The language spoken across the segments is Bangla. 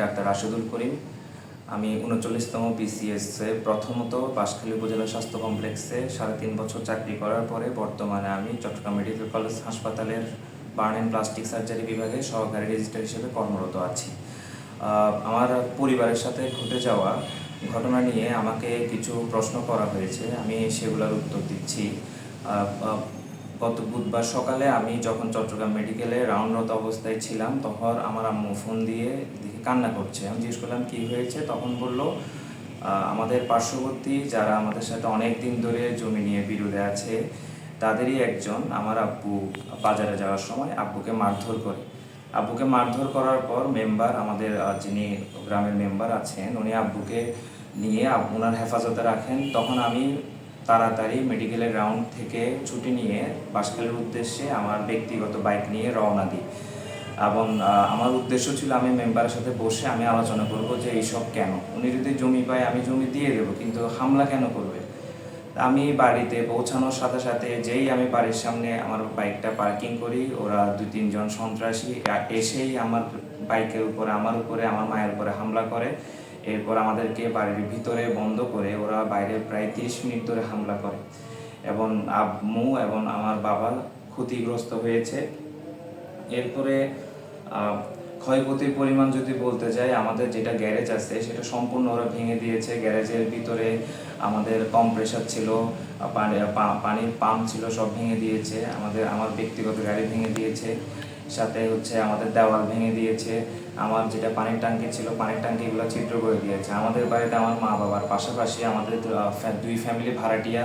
ডাক্তার রাশেদুল করিম। আমি উনচল্লিশতম বিসিএসে প্রথমত বাঁশখালী উপজেলা স্বাস্থ্য কমপ্লেক্সে সাড়ে তিন বছর চাকরি করার পরে বর্তমানে আমি চট্টগ্রাম মেডিকেল কলেজ হাসপাতালের বার্ন অ্যান্ড প্লাস্টিক সার্জারি বিভাগে সহকারী রেজিস্ট্রার হিসেবে কর্মরত আছি। আমার পরিবারের সাথে ঘটে যাওয়া ঘটনা নিয়ে আমাকে কিছু প্রশ্ন করা হয়েছে। আমি সেগুলোর উত্তর দিচ্ছি। গত বুধবার সকালে আমি যখন চট্টগ্রাম মেডিকেলে রাউন্ডরত অবস্থায় ছিলাম, তখন আমার আম্মু ফোন দিয়ে কান্না করছে। আমি জিজ্ঞেস করলাম, কী হয়েছে? তখন বলল আমাদের পার্শ্ববর্তী যারা আমাদের সাথে অনেক দিন ধরে জমি নিয়ে বিরোধে আছে, তাদেরই একজন আমার আব্বু বাজারে যাওয়ার সময় আব্বুকে মারধর করে। আব্বুকে মারধর করার পর মেম্বার আমাদের যিনি গ্রামের মেম্বার আছেন, উনি আব্বুকে নিয়ে ওনার হেফাজতে রাখেন। তখন আমি তাড়াতাড়ি মেডিকেলের রাউন্ড থেকে ছুটি নিয়ে বাসখালের উদ্দেশ্যে আমার ব্যক্তিগত বাইক নিয়ে রওনা দিই। এবং আমার উদ্দেশ্য ছিল আমি মেম্বারের সাথে বসে আমি আলোচনা করব যে এইসব কেন। উনি যদি জমি পায় আমি জমি দিয়ে দেবো, কিন্তু হামলা কেন করবে? আমি বাড়িতে পৌঁছানোর সাথে সাথে যেই আমি বাড়ির সামনে আমার বাইকটা পার্কিং করি, ওরা দুই তিনজন সন্ত্রাসী এসেই আমার বাইকের উপরে, আমার উপরে, আমার মায়ের উপরে হামলা করে। এরপর আমাদেরকে বাড়ির ভিতরে বন্ধ করে ওরা বাইরে প্রায় তিরিশ মিনিট ধরে হামলা করে। এবং আম্মু এবং আমার বাবা ক্ষতিগ্রস্ত হয়েছে। এরপরে ক্ষয়ক্ষতির পরিমাণ যদি বলতে যাই, আমাদের যেটা গ্যারেজ আছে সেটা সম্পূর্ণ ওরা ভেঙে দিয়েছে। গ্যারেজের ভিতরে আমাদের কম্প্রেসার ছিল পানির পাম্প ছিল, সব ভেঙে দিয়েছে। আমাদের, আমার ব্যক্তিগত গাড়ি ভেঙে দিয়েছে। সাথে হচ্ছে আমাদের দেওয়াল ভেঙে দিয়েছে, আমার যেটা পানির ট্যাঙ্কি ছিল, পানির ট্যাঙ্কিগুলো ছিদ্র করে দিয়েছে। আমাদের বাড়িতে আমার মা বাবার পাশাপাশি আমাদের দুই ফ্যামিলি ভাড়াটিয়া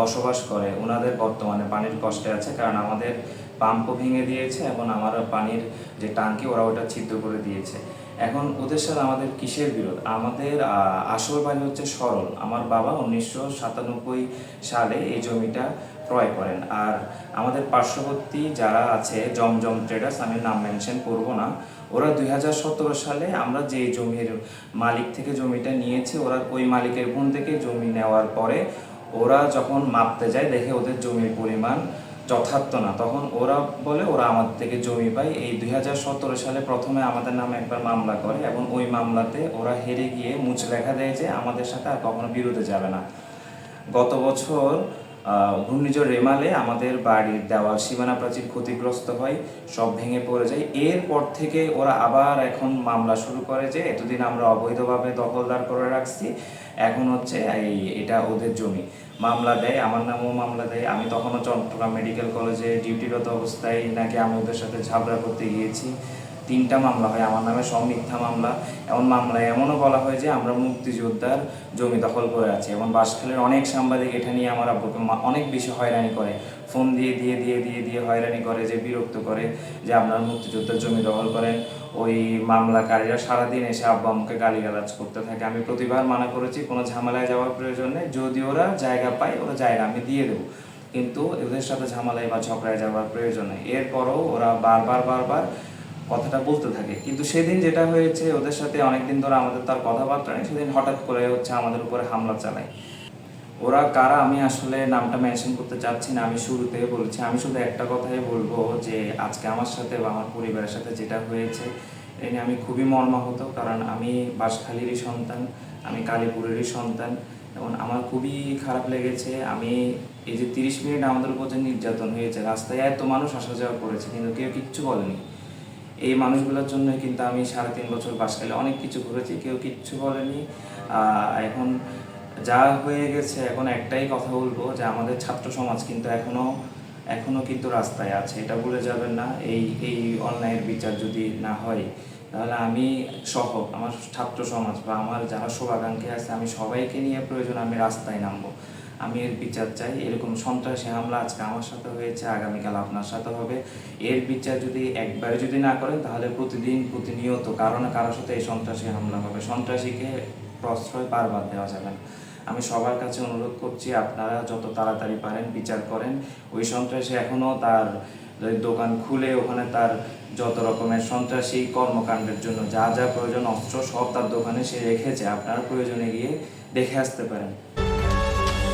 বসবাস করে। ওনাদের বর্তমানে পানির কষ্টে আছে কারণ আমাদের পাম্পও ভেঙে দিয়েছে এবং আমার পানির যে ট্যাঙ্কি, ওরা ওটা ছিদ্র করে দিয়েছে। এখন ওদের সাথে আমাদের কিসের বিরোধ? আমাদের আসল বাড়ি হচ্ছে সরল। আমার বাবা উনিশশো সাতানব্বই সালে এই জমিটা ক্রয় করেন। আর আমাদের পার্শ্ববর্তী যারা আছে, জমজম ট্রেডার্স আমি নাম মেনশন করব না, ওরা দু হাজার সতেরো সালে আমরা যে জমির মালিক থেকে জমিটা নিয়েছে, ওরা ওই মালিকের বোন থেকে জমি নেওয়ার পরে ওরা যখন মাপতে যায়, দেখে ওদের জমির পরিমাণ যথার্থ না। তখন ওরা বলে, ওরা আমাদের থেকে জমি পায়। এই দুই হাজার সতেরো সালে প্রথমে আমাদের নামে একবার মামলা করে এবং ওই মামলাতে ওরা হেরে গিয়ে মুচ লেখা দেয় যে আমাদের সাথে আর কখনো বিরোধে যাবে না। গত বছর ঘূর্ণিঝড় রেমালে আমাদের বাড়ির দেওয়াল সীমানা প্রাচীর ক্ষতিগ্রস্ত হয়, সব ভেঙে পড়ে যায়। এরপর থেকে ওরা আবার এখন মামলা শুরু করে যে এতদিন আমরা অবৈধভাবে দখলদার করে রাখছি, এখন হচ্ছে এই, এটা ওদের জমি। মামলা দেয়, আমার নামও মামলা দেয়। আমি তখনও চট্টগ্রাম মেডিকেল কলেজে ডিউটিরত অবস্থায় নাকি আমি ওদের সাথে ঝাবড়া করতে গিয়েছি। তিনটা মামলা হয়। আমার নামে সব মিথ্যা মামলা। এমন মামলায় এমনও বলা হয় যে আমরা মুক্তিযোদ্ধার জমি দখল করে আছি। এবং বাসখালের অনেক সাংবাদিক এটা নিয়ে আমার আব্বুকে অনেক বেশি হয়রানি করে। ফোন দিয়ে দিয়ে দিয়ে দিয়ে দিয়ে হয়রানি করে, যে বিরক্ত করে যে আপনারা মুক্তিযোদ্ধার জমি দখল করেন। ওই মামলাকারীরা সারাদিন এসে আব্বা আমাকে গালিগালাজ করতে থাকে। আমি প্রতিবার মানা করেছি, কোনো ঝামেলায় যাওয়ার প্রয়োজন নেই। যদি ওরা জায়গা পায়, ওরা না, আমি দিয়ে দেবো। কিন্তু ওদের সাথে ঝামেলায় বা ঝগড়ায় যাওয়ার প্রয়োজন নেই। এরপরও ওরা বারবার বারবার কথাটা বলতে থাকে। কিন্তু সেদিন যেটা হয়েছে, ওদের সাথে অনেকদিন ধরে আমাদের তার কথাবার্তা নেই। সেদিন হঠাৎ করে হচ্ছে আমাদের উপরে হামলা চালায়। ওরা কারা, আমি আসলে নামটা মেনশন করতে চাচ্ছি না। আমি শুরুতে বলছি, আমি শুধু একটা কথাই বলব যে, আজকে আমার সাথে বা আমার পরিবারের সাথে যেটা হয়েছে, এ নিয়ে আমি খুবই মর্মাহত। কারণ আমি বাঁশখালীরই সন্তান, আমি কালীপুরেরই সন্তান এবং আমার খুবই খারাপ লেগেছে। আমি এই যে তিরিশ মিনিট আমাদের উপর যে নির্যাতন হয়েছে, রাস্তায় এত মানুষ আসা যাওয়া করেছে, কিন্তু কেউ কিচ্ছু বলেনি। এই মানুষগুলোর জন্য কিন্তু আমি সাড়ে তিন বছর বাসকালে অনেক কিছু করেছি কেউ কিচ্ছু বলেনি। এখন যা হয়ে গেছে, এখন একটাই কথা বলব যে আমাদের ছাত্র সমাজ কিন্তু এখনও এখনও কিন্তু রাস্তায় আছে, এটা ভুলে যাবেন না। এই এই অন্যায়ের বিচার যদি না হয়, তাহলে আমি সহ, আমার ছাত্র সমাজ বা আমার যারা শুভাকাঙ্ক্ষী আছে, আমি সবাইকে নিয়ে প্রয়োজন আমি রাস্তায় নামবো। আমি এর বিচার চাই। এরকম সন্ত্রাসী হামলা আজকে আমার সাথে হয়েছে, আগামীকাল আপনার সাথে হবে। এর বিচার যদি একবারে যদি না করেন, তাহলে প্রতিদিন প্রতিনিয়ত কারও না কারোর সাথে এই সন্ত্রাসী হামলা হবে। সন্ত্রাসীকে প্রশ্রয় বারবার দেওয়া যাবে না। আমি সবার কাছে অনুরোধ করছি, আপনারা যত তাড়াতাড়ি পারেন, বিচার করেন। ওই সন্ত্রাসী এখনও তার দোকান খুলে, ওখানে তার যত রকমের সন্ত্রাসী কর্মকাণ্ডের জন্য যা যা প্রয়োজন অস্ত্র সব তার দোকানে সে রেখেছে। আপনার প্রয়োজনে গিয়ে দেখে আসতে পারেন।